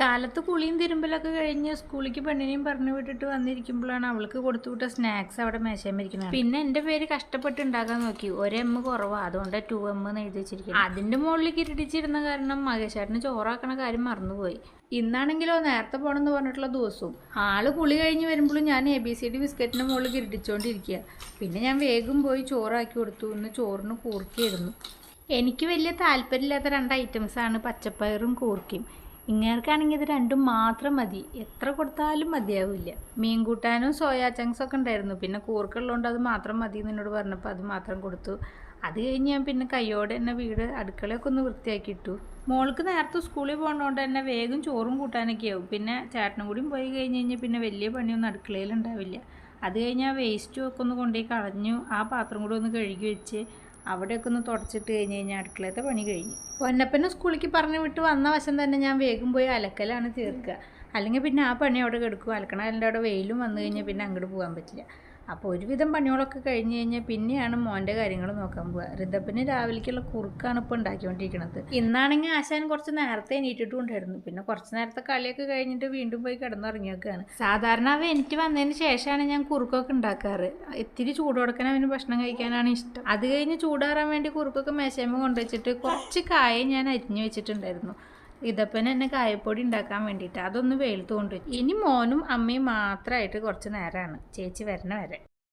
കാലത്ത് കുളിയും തിരുമ്പലൊക്കെ കഴിഞ്ഞ് സ്കൂളിലേക്ക് പെണ്ണിനെയും പറഞ്ഞു വിട്ടിട്ട് വന്നിരിക്കുമ്പോഴാണ് അവൾക്ക് കൊടുത്തുവിട്ട സ്നാക്സ് അവിടെ മേശമരിക്കുന്നത് പിന്നെ എന്റെ പേര് കഷ്ടപ്പെട്ട് ഉണ്ടാക്കാൻ നോക്കി. ഒരെമ്മ കുറവാണ് കുറവാ. അതുകൊണ്ട് ടു എം എന്ന് എഴുതി വെച്ചിരിക്കുന്നത്. അതിന്റെ മുകളിൽ കിരടിച്ചിരുന്ന കാരണം മകേശേട്ടന് ചോറാക്കണ കാര്യം മറന്നുപോയി. ഇന്നാണെങ്കിലോ നേരത്തെ പോകണമെന്ന് പറഞ്ഞിട്ടുള്ള ദിവസവും. ആൾ കുളി കഴിഞ്ഞ് വരുമ്പോഴും ഞാൻ എ ബി സി ഡി ബിസ്ക്കറ്റിന്റെ മുകളിൽ കിരടിച്ചോണ്ടിരിക്കുക. പിന്നെ ഞാൻ വേഗം പോയി ചോറാക്കി കൊടുത്തു ഇന്ന് ചോറിന് കൂർക്കിയിരുന്നു എനിക്ക് വലിയ താല്പര്യമില്ലാത്ത രണ്ട് ഐറ്റംസാണ് പച്ചപ്പയറും കൂർക്കയും. ഇങ്ങേർക്കാണെങ്കിൽ ഇത് രണ്ടും മാത്രം മതി. എത്ര കൊടുത്താലും മതിയാവില്ല. മീൻ കൂട്ടാനും സോയാ ചങ്ക്സ് ഒക്കെ ഉണ്ടായിരുന്നു. പിന്നെ കൂർക്കുള്ളതുകൊണ്ട് അത് മാത്രം മതി എന്ന് എന്നോട് പറഞ്ഞപ്പോൾ അത് മാത്രം കൊടുത്തു. അത് കഴിഞ്ഞ് ഞാൻ പിന്നെ കയ്യോടെ തന്നെ വീട് അടുക്കളയൊക്കെ ഒന്ന് വൃത്തിയാക്കി ഇട്ടു മോൾക്ക് നേരത്തെ സ്കൂളിൽ പോകുന്നതുകൊണ്ട് തന്നെ വേഗം ചോറും കൂട്ടാനൊക്കെ ആവും. പിന്നെ ചേട്ടനും കൂടിയും പോയി കഴിഞ്ഞ് കഴിഞ്ഞാൽ പിന്നെ വലിയ പണിയൊന്നും അടുക്കളയിൽ ഉണ്ടാവില്ല. അത് കഴിഞ്ഞാൽ വേസ്റ്റും ഒക്കെ ഒന്ന് കൊണ്ടുപോയി കളഞ്ഞു. ആ പാത്രം കൂടി ഒന്ന് കഴുകി വെച്ച്. അവിടെയൊക്കെ ഒന്ന് തുടച്ചിട്ട് കഴിഞ്ഞ് കഴിഞ്ഞാൽ അടുക്കളത്തെ പണി കഴിഞ്ഞു. പൊന്നപ്പനെ സ്കൂളിലേക്ക് പറഞ്ഞു വിട്ട് വന്ന വശം തന്നെ ഞാൻ വേഗം പോയി അലക്കലാണ് തീർക്കുക. അല്ലെങ്കിൽ പിന്നെ ആ പണി അവിടെ കിടക്കും. അലക്കണ അതിന്റെ അവിടെ വെയിലും വന്നു കഴിഞ്ഞാൽ പിന്നെ അങ്ങോട്ട് പോകാൻ പറ്റില്ല. അപ്പോൾ ഒരുവിധം പണികളൊക്കെ കഴിഞ്ഞ് കഴിഞ്ഞാൽ പിന്നെയാണ് മോന്റെ കാര്യങ്ങൾ നോക്കാൻ പോവുക ഋതപ്പിന് രാവിലേക്കുള്ള കുറുക്കാണ് ഇപ്പോൾ ഉണ്ടാക്കിക്കൊണ്ടിരിക്കുന്നത് ഇന്നാണെങ്കിൽ ആശാൻ കുറച്ച് നേരത്തെ എണീറ്റിട്ടുണ്ടായിരുന്നു. പിന്നെ കുറച്ച് നേരത്തെ കളിയൊക്കെ കഴിഞ്ഞിട്ട് വീണ്ടും പോയി കിടന്നുറങ്ങിയൊക്കെയാണ്. സാധാരണ അവ എനിക്ക് വന്നതിന് ശേഷമാണ് ഞാൻ കുറുക്കൊക്കെ ഉണ്ടാക്കാറ്. ഇത്തിരി ചൂട് കൊടുക്കാൻ അവന് ഭക്ഷണം കഴിക്കാനാണ് ഇഷ്ടം. അത് കഴിഞ്ഞ് ചൂടാറാൻ വേണ്ടി കുറുക്കൊക്കെ മേശയമ്മ കൊണ്ടുവച്ചിട്ട് കുറച്ച് കായ ഞാൻ അരിഞ്ഞു വെച്ചിട്ടുണ്ടായിരുന്നു. ഇതപ്പന് എന്നെ കായപ്പൊടി ഉണ്ടാക്കാൻ വേണ്ടിയിട്ട്. അതൊന്ന് വെയിലത്ത് കൊണ്ടുപോയി ഇനി മോനും അമ്മയും മാത്രമായിട്ട് കുറച്ച് നേരമാണ് ചേച്ചി വരണ വരെ.